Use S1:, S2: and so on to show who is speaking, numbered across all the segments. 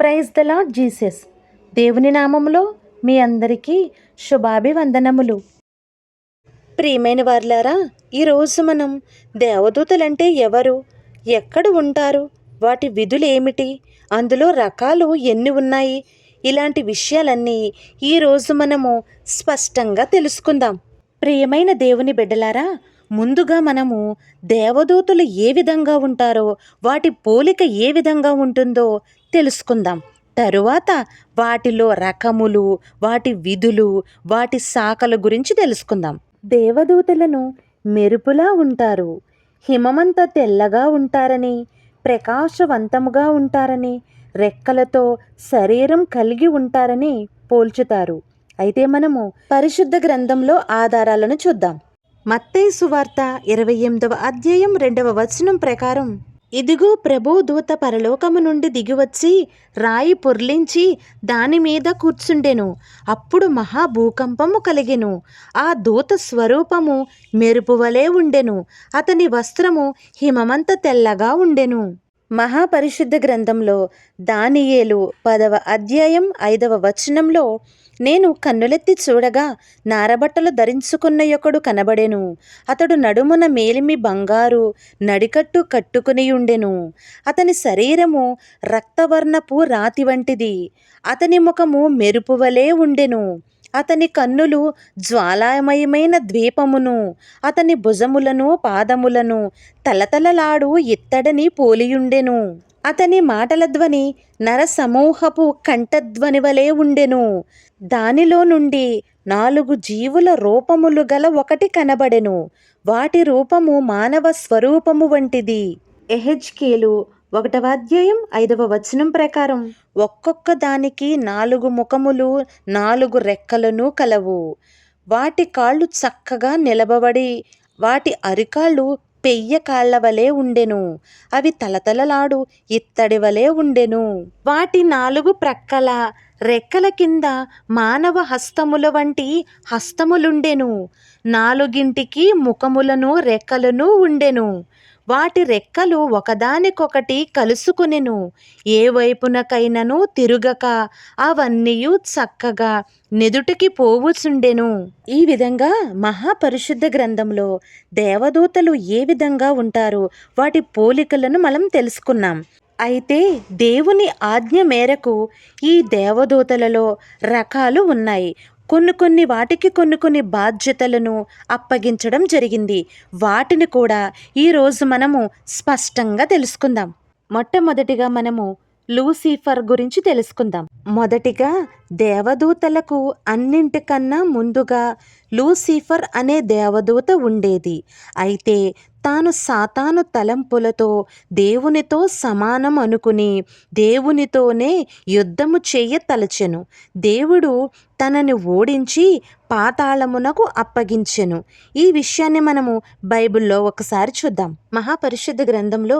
S1: Praise the lord Jesus దేవుని నామములో మీ అందరికీ శుభాభివందనములు. ప్రియమైన వార్లారా ఈరోజు మనం దేవదూతలంటే ఎవరు ఎక్కడ ఉంటారు వాటి విధులు ఏమిటి అందులో రకాలు ఎన్ని ఉన్నాయి ఇలాంటి విషయాలన్నీ ఈరోజు మనము స్పష్టంగా తెలుసుకుందాం. ప్రియమైన దేవుని బిడ్డలారా ముందుగా మనము దేవదూతలు ఏ విధంగా ఉంటారో వాటి పోలిక ఏ విధంగా ఉంటుందో తెలుసుకుందాం. తరువాత వాటిలో రకములు వాటి విధులు వాటి శాఖల గురించి తెలుసుకుందాం. దేవదూతలను మెరుపులా ఉంటారు. హిమమంత తెల్లగా ఉంటారని ప్రకాశవంతముగా ఉంటారని రెక్కలతో శరీరం కలిగి ఉంటారని పోల్చుతారు. అయితే మనము పరిశుద్ధ గ్రంథంలో ఆధారాలను చూద్దాం. మత్తయి సువార్త ఇరవై ఎనిమిదవ అధ్యాయం రెండవ వచనం ప్రకారం ఇదిగో ప్రభు దూత పరలోకము నుండి దిగివచ్చి రాయి పొర్లించి దాని మీద కూర్చుండెను. అప్పుడు మహాభూకంపము కలిగెను. ఆ దూత స్వరూపము మెరుపువలే ఉండెను. అతని వస్త్రము హిమమంత తెల్లగా ఉండెను. మహాపరిశుద్ధ గ్రంథంలో దానియేలు పదవ అధ్యాయం ఐదవ వచనంలో నేను కన్నులెత్తి చూడగా నారబట్టలు ధరించుకున్న యొక్కడు కనబడెను. అతడు నడుమున మేలిమి బంగారు నడికట్టు కట్టుకుని ఉండెను. అతని శరీరము రక్తవర్ణపు రాతి వంటిది. అతని ముఖము మెరుపువలే ఉండెను. అతని కన్నులు జ్వాలామయమైన ద్వీపమును అతని భుజములను పాదములను తలతలలాడు ఇత్తడని పోలియుండెను. అతని మాటల ధ్వని నరసమూహపు కంఠధ్వని వలె ఉండెను. దానిలో నుండి నాలుగు జీవుల రూపములు గల ఒకటి కనబడెను. వాటి రూపము మానవ స్వరూపము వంటిది. ఎహెచ్కేలు ఒకటవ అధ్యాయం ఐదవ వచనం ప్రకారం ఒక్కొక్క దానికి నాలుగు ముఖములు నాలుగు రెక్కలను కలవు. వాటి కాళ్ళు చక్కగా నిలబడి వాటి అరికాళ్ళు పెయ్య కాళ్ళ వలె ఉండెను. అవి తలతలలాడు ఇత్తడి వలె ఉండెను. వాటి నాలుగు ప్రక్కల రెక్కల కింద మానవ హస్తముల వంటి హస్తములుండెను. నాలుగింటికి ముఖములను రెక్కలను ఉండెను. వాటి రెక్కలు ఒకదానికొకటి కలుసుకునెను. ఏ వైపునకైనను తిరుగక అవన్నీ చక్కగా నెదుటికి పోవుచుండెను. ఈ విధంగా మహాపరిశుద్ధ గ్రంథంలో దేవదూతలు ఏ విధంగా ఉంటారు వాటి పోలికలను మనం తెలుసుకున్నాం. అయితే దేవుని ఆజ్ఞ మేరకు ఈ దేవదూతలలో రకాలు ఉన్నాయి. కొన్ని కొన్ని వాటికి కొన్ని కొన్ని బాధ్యతలను అప్పగించడం జరిగింది. వాటిని కూడా ఈరోజు మనము స్పష్టంగా తెలుసుకుందాం. మొట్టమొదటిగా మనము లూసిఫర్ గురించి తెలుసుకుందాం. మొదటిగా దేవదూతలకు అన్నింటికన్నా ముందుగా లూసిఫర్ అనే దేవదూత ఉండేది. అయితే తాను సాతాను తలంపులతో దేవునితో సమానం అనుకుని దేవునితోనే యుద్ధము చేయ తలచెను దేవుడు తనని ఓడించి పాతాళమునకు అప్పగించెను. ఈ విషయాన్ని మనము బైబిల్లో ఒకసారి చూద్దాం. మహాపరిశుద్ధ గ్రంథంలో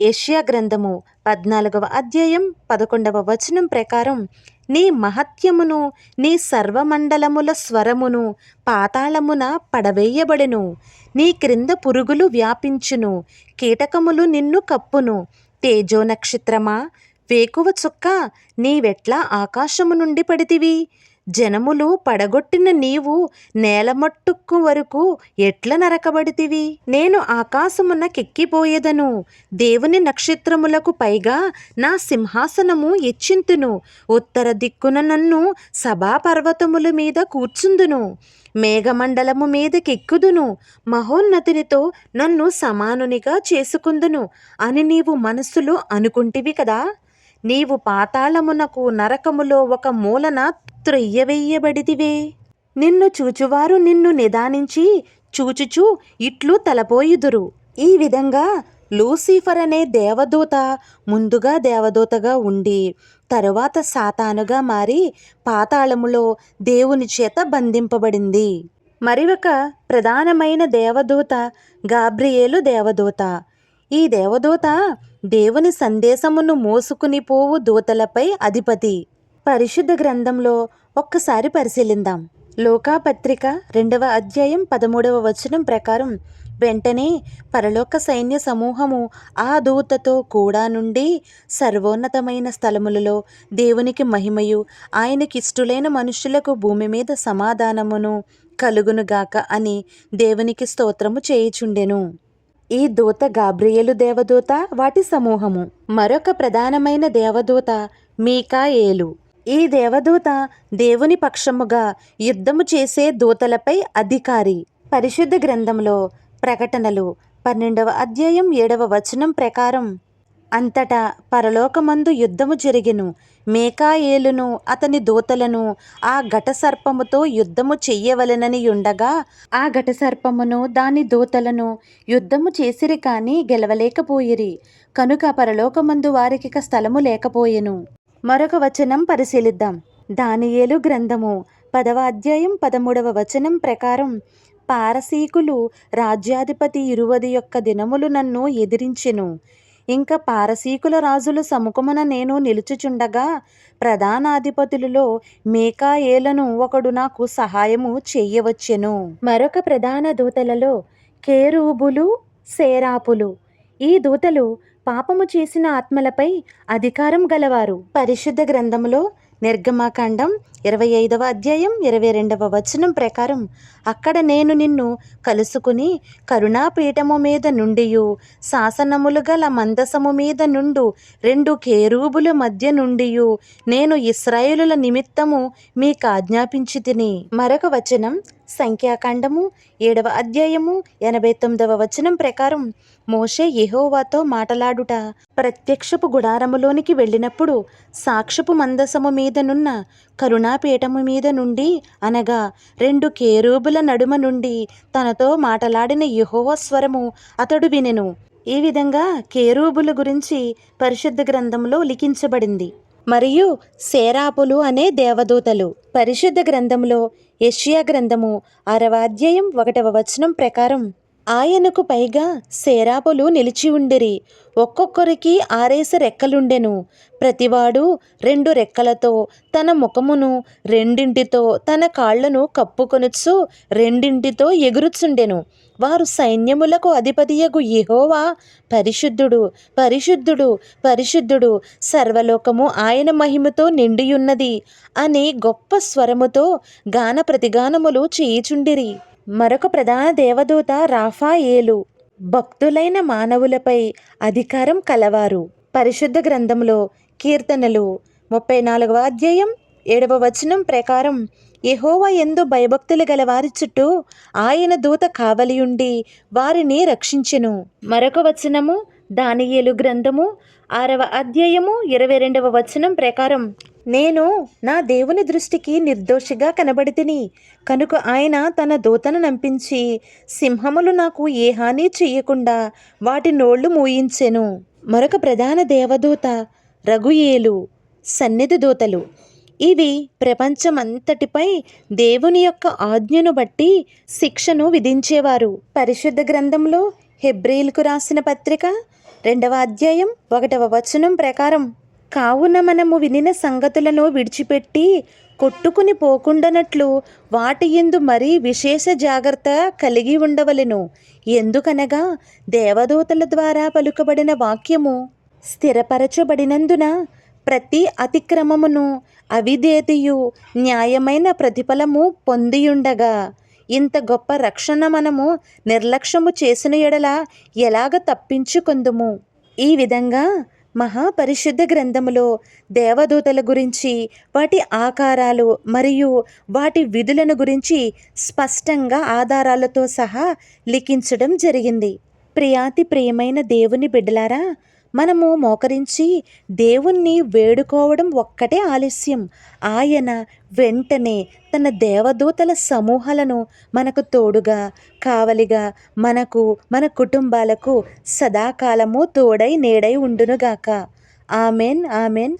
S1: యెషయా గ్రంథము పద్నాలుగవ అధ్యాయం పదకొండవ వచనం ప్రకారం నీ మహత్యమును నీ సర్వమండలముల స్వరమును పాతాళమున పడవేయబడెను. నీ క్రింద పురుగులు వ్యాపించును కీటకములు నిన్ను కప్పును. తేజో నక్షత్రమా వేకువ చుక్క నీవెట్లా ఆకాశము నుండి పడితివి? జనములు పడగొట్టిన నీవు నేలమట్టుక్కు వరకు ఎట్ల నరకబడితివి? నేను ఆకాశమున కెక్కిపోయేదను దేవుని నక్షత్రములకు పైగా నా సింహాసనము ఎచ్చింతును ఉత్తర దిక్కున నన్ను సభాపర్వతముల మీద కూర్చుందును మేఘమండలము మీదకెక్కుదును మహోన్నతినితో నన్ను సమానునిగా చేసుకుందును అని నీవు మనసులో అనుకుంటివి కదా? నీవు పాతాళమునకు నరకములో ఒక మూలన త్రొయ్యవేయబడితివే. నిన్ను చూచువారు నిన్ను నిదానించి చూచుచూ ఇట్లు తలపోయుదురు. ఈ విధంగా లూసిఫర్ అనే దేవదూత ముందుగా దేవదూతగా ఉండి తరువాత సాతానుగా మారి పాతాళములో దేవుని చేత బంధింపబడింది. మరి ఒక ప్రధానమైన దేవదూత గాబ్రియేలు దేవదూత. ఈ దేవదూత దేవుని సందేశమును మోసుకుని పోవు దూతలపై అధిపతి. పరిశుద్ధ గ్రంథంలో ఒక్కసారి పరిశీలిందాం. లోకాపత్రిక రెండవ అధ్యాయం పదమూడవ వచనం ప్రకారం వెంటనే పరలోక సైన్య సమూహము ఆ దూతతో కూడా నుండి సర్వోన్నతమైన స్థలములలో దేవునికి మహిమయు ఆయనకిష్టులైన మనుషులకు భూమి మీద సమాధానమును కలుగునుగాక అని దేవునికి స్తోత్రము చేయుచుండెను. ఈ దూత గాబ్రియేలు దేవదూత వాటి సమూహము. మరొక ప్రధానమైన దేవదూత మీకాయేలు. ఈ దేవదూత దేవుని పక్షముగా యుద్ధము చేసే దూతలపై అధికారి. పరిశుద్ధ గ్రంథంలో ప్రకటనలు పన్నెండవ అధ్యాయం ఏడవ వచనం ప్రకారం అంతటా పరలోకమందు యుద్ధము జరిగెను. మేకాయేలును అతని దూతలను ఆ ఘట సర్పముతో యుద్ధము చెయ్యవలెనని ఉండగా ఆ ఘట సర్పమును దాని దూతలను యుద్ధము చేసిరి కాని గెలవలేకపోయిరి. కనుక పరలోకమందు వారికిక స్థలము లేకపోయెను. మరొక వచనం పరిశీలిద్దాం. దానియేలు గ్రంథము పదవ అధ్యాయం పదమూడవ వచనం ప్రకారం పారసీకులు రాజ్యాధిపతి ఇరువది యొక్క దినములు నన్ను ఎదిరించెను. ఇంకా పారసీకుల రాజుల సముఖమున నేను నిలుచుచుండగా ప్రధానాధిపతులలో మేకాయేలను ఒకడు నాకు సహాయము చెయ్యవచ్చెను మరొక ప్రధాన దూతలలో కేరూబులు సేరాపులు. ఈ దూతలు పాపము చేసిన ఆత్మలపై అధికారం గలవారు. పరిశుద్ధ గ్రంథములో నిర్గమాకాండం ఇరవై ఐదవ అధ్యాయం ఇరవై రెండవ వచనం ప్రకారం అక్కడ నేను నిన్ను కలుసుకుని కరుణాపీఠము మీద నుండియు శాసనములు గల మందసము మీద నుండు రెండు కేరూబుల మధ్య నుండియు నేను ఇస్రాయేలుల నిమిత్తము మీకు ఆజ్ఞాపించి తిని. మరొక వచనం సంఖ్యాకాండము ఏడవ అధ్యాయము ఎనభై తొమ్మిదవ వచనం ప్రకారం మోషే యెహోవాతో మాటలాడుట. ప్రత్యక్షపు గుడారములోనికి వెళ్ళినప్పుడు సాక్షపు మందసము మీదనున్న కరుణాపీఠము మీద నుండి అనగా రెండు కేరూబుల నడుమ నుండి తనతో మాటలాడిన యెహోవా స్వరము అతడు వినెను. ఈ విధంగా కేరూబుల గురించి పరిశుద్ధ గ్రంథంలో లిఖించబడింది. మరియు సేరాపులు అనే దేవదూతలు. పరిశుద్ధ గ్రంథంలో యెషయా గ్రంథము ఆరవ అధ్యాయం ఒకటవ వచనం ప్రకారం ఆయనకు పైగా సేరాపులు నిలిచి ఉండిరి. ఒక్కొక్కరికి ఆరేసి రెక్కలుండెను. ప్రతివాడు రెండు రెక్కలతో తన ముఖమును రెండింటితో తన కాళ్ళను కప్పుకొనుచు రెండింటితో ఎగురుచుండెను. వారు సైన్యములకు అధిపతియగు యెహోవా పరిశుద్ధుడు పరిశుద్ధుడు పరిశుద్ధుడు సర్వలోకము ఆయన మహిమతో నిండియున్నది అని గొప్ప స్వరముతో గాన ప్రతిగానములు చేయుచుండిరి. మరొక ప్రధాన దేవదూత రాఫాయేలు. భక్తులైన మానవులపై అధికారం కలవారు. పరిశుద్ధ గ్రంథంలో కీర్తనలు ముప్పై నాలుగవ అధ్యాయం ఏడవ వచనం ప్రకారం యహోవా ఎందు భయభక్తులు గల వారి చుట్టూ ఆయన దూత కావలియుండి వారిని రక్షించెను. మరొక వచనము దానియేలు గ్రంథము ఆరవ అధ్యాయము ఇరవై రెండవ వచనం ప్రకారం నేను నా దేవుని దృష్టికి నిర్దోషిగా కనబడితిని. కనుక ఆయన తన దూతను నంపించి సింహములు నాకు ఏ హాని చేయకుండా వాటి నోళ్ళు మూయించెను. మరొక ప్రధాన దేవదూత రఘుయేలు సన్నిధి దూతలు. ఇవి ప్రపంచమంతటిపై దేవుని యొక్క ఆజ్ఞను బట్టి శిక్షను విధించేవారు. పరిశుద్ధ గ్రంథంలో హెబ్రిల్కు రాసిన పత్రిక రెండవ అధ్యాయం ఒకటవ వచనం ప్రకారం కావున మనము వినిన సంగతులను విడిచిపెట్టి కొట్టుకుని పోకుండానట్లు వాటి ఎందు మరీ విశేష జాగ్రత్త కలిగి ఉండవలెను. ఎందుకనగా దేవదూతల ద్వారా పలుకబడిన వాక్యము స్థిరపరచబడినందున ప్రతి అతిక్రమమును అవిధేతియు న్యాయమైన ప్రతిఫలము పొందియుండగా. ఇంత గొప్ప రక్షణ మనము నిర్లక్ష్యము చేసిన ఎడల ఎలాగ తప్పించుకుందుము? ఈ విధంగా మహాపరిశుద్ధ గ్రంథములో దేవదూతల గురించి వాటి ఆకారాలు మరియు వాటి విధులను గురించి స్పష్టంగా ఆధారాలతో సహా లిఖించడం జరిగింది. ప్రియాతి ప్రియమైన దేవుని బిడ్డలారా మనము మోకరించి దేవుణ్ణి వేడుకోవడం ఒక్కటే ఆలస్యం. ఆయన వెంటనే తన దేవదూతల సమూహాలను మనకు తోడుగా కావలిగా మనకు మన కుటుంబాలకు సదాకాలము తోడై నేడై ఉండునుగాక. Amen amen